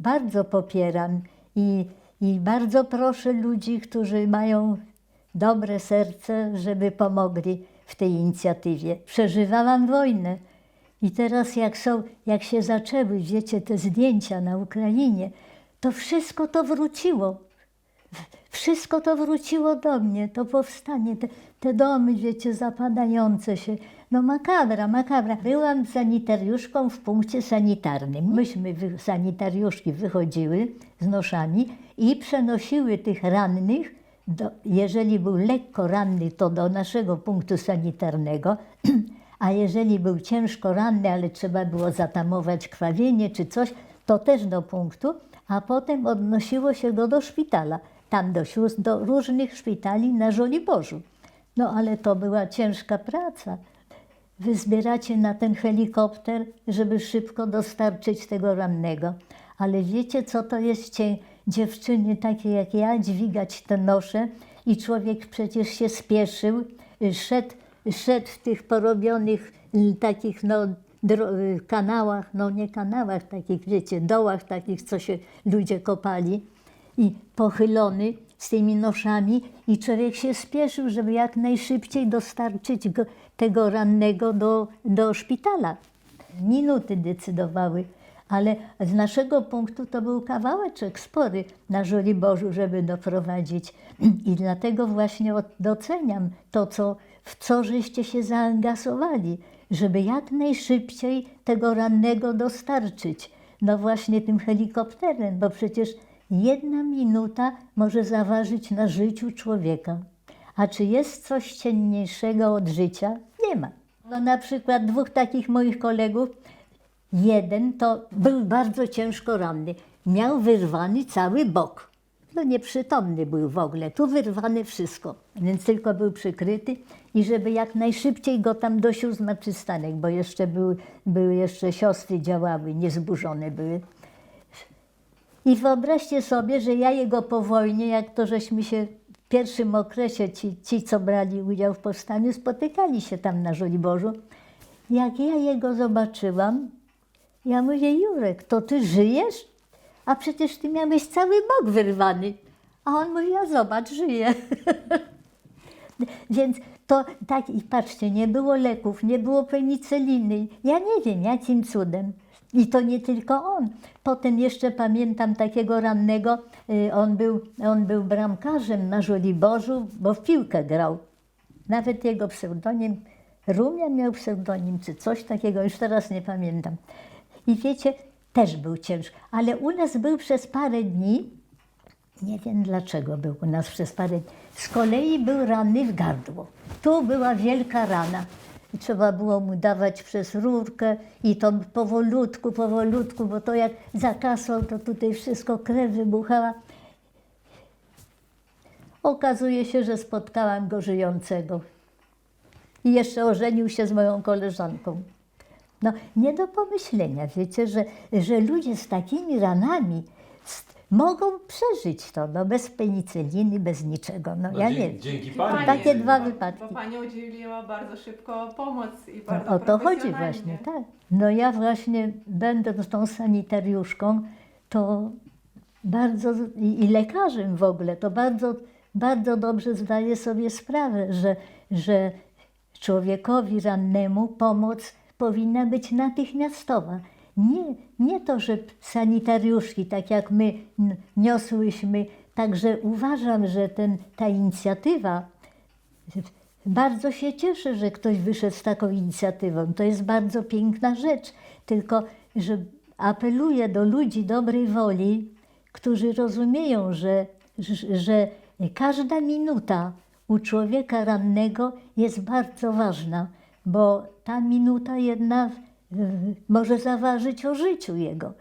bardzo popieram i, i bardzo proszę ludzi, którzy mają dobre serce, żeby pomogli w tej inicjatywie. Przeżywałam wojnę i teraz jak są, jak się zaczęły, wiecie, te zdjęcia na Ukrainie, to wszystko to wróciło. Wszystko to wróciło do mnie, to powstanie, te, te domy, wiecie, zapadające się. No makabra, makabra. Byłam sanitariuszką w punkcie sanitarnym. Myśmy, sanitariuszki, wychodziły z noszami i przenosiły tych rannych, do, jeżeli był lekko ranny, to do naszego punktu sanitarnego, a jeżeli był ciężko ranny, ale trzeba było zatamować krwawienie czy coś, to też do punktu, a potem odnosiło się go do szpitala, tam do sióstr, do różnych szpitali na Żoliborzu. No ale to była ciężka praca. Wy zbieracie na ten helikopter, żeby szybko dostarczyć tego rannego. Ale wiecie, co to jest cię, dziewczyny takie jak ja, dźwigać te nosze i człowiek przecież się spieszył, y, szedł, szedł w tych porobionych y, takich no, y, kanałach, no nie kanałach takich, wiecie, dołach takich, co się ludzie kopali i pochylony z tymi noszami i człowiek się spieszył, żeby jak najszybciej dostarczyć go, tego rannego do, do szpitala. Minuty decydowały, ale z naszego punktu to był kawałeczek spory na Żoliborzu, żeby doprowadzić. I dlatego właśnie doceniam to, co, w co żeście się zaangażowali, żeby jak najszybciej tego rannego dostarczyć. No właśnie tym helikopterem, bo przecież jedna minuta może zaważyć na życiu człowieka. A czy jest coś cienniejszego od życia? Nie ma. No na przykład dwóch takich moich kolegów, jeden to był bardzo ciężko ranny. Miał wyrwany cały bok. No nieprzytomny był w ogóle, tu wyrwane wszystko, więc tylko był przykryty i żeby jak najszybciej go tam do sióstr na przystanek, bo jeszcze były, były jeszcze siostry działały, niezburzone były. I wyobraźcie sobie, że ja jego po wojnie, jak to żeśmy się w pierwszym okresie, ci, ci co brali udział w powstaniu, spotykali się tam na Żoliborzu. Jak ja jego zobaczyłam, ja mówię, Jurek, to ty żyjesz? A przecież ty miałeś cały bok wyrwany. A on mówi, ja zobacz, żyję. Więc to tak, i patrzcie, nie było leków, nie było penicyliny. Ja nie wiem, jakim cudem. I to nie tylko on. Potem jeszcze pamiętam takiego rannego, y, on był, on był bramkarzem na Żoliborzu, bo w piłkę grał. Nawet jego pseudonim, Rumia miał pseudonim, czy coś takiego, już teraz nie pamiętam. I wiecie, też był ciężki, ale u nas był przez parę dni, nie wiem dlaczego był u nas przez parę dni. Z kolei był ranny w gardło. Tu była wielka rana. I trzeba było mu dawać przez rurkę i to powolutku, powolutku, bo to jak zakasał, to tutaj wszystko krew wybuchała. Okazuje się, że spotkałam go żyjącego. I jeszcze ożenił się z moją koleżanką. No, nie do pomyślenia, wiecie, że, że ludzie z takimi ranami mogą przeżyć to, no, bez penicyliny, bez niczego. No, No, ja dzięki, wiem. dzięki pani. Takie dwa wypadki. Bo Pani udzieliła bardzo szybko pomoc i No, bardzo o to chodzi właśnie, tak. No ja właśnie będąc tą sanitariuszką, to bardzo, i, i lekarzem w ogóle, to bardzo, bardzo dobrze zdaję sobie sprawę, że, że człowiekowi rannemu pomoc powinna być natychmiastowa. Nie, nie to, że sanitariuszki, tak jak my niosłyśmy, także uważam, że ten, ta inicjatywa bardzo się cieszę, że ktoś wyszedł z taką inicjatywą. To jest bardzo piękna rzecz. Tylko, że apeluję do ludzi dobrej woli, którzy rozumieją, że, że, każda minuta u człowieka rannego jest bardzo ważna, bo ta minuta jedna może zaważyć o życiu jego.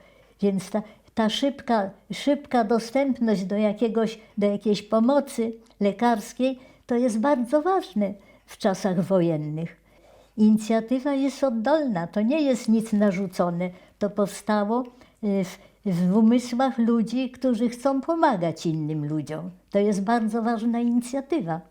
Więc ta, ta szybka, szybka dostępność do, jakiegoś, do jakiejś pomocy lekarskiej to jest bardzo ważne w czasach wojennych. Inicjatywa jest oddolna, to nie jest nic narzucone. To powstało y, w, w umysłach ludzi, którzy chcą pomagać innym ludziom. To jest bardzo ważna inicjatywa.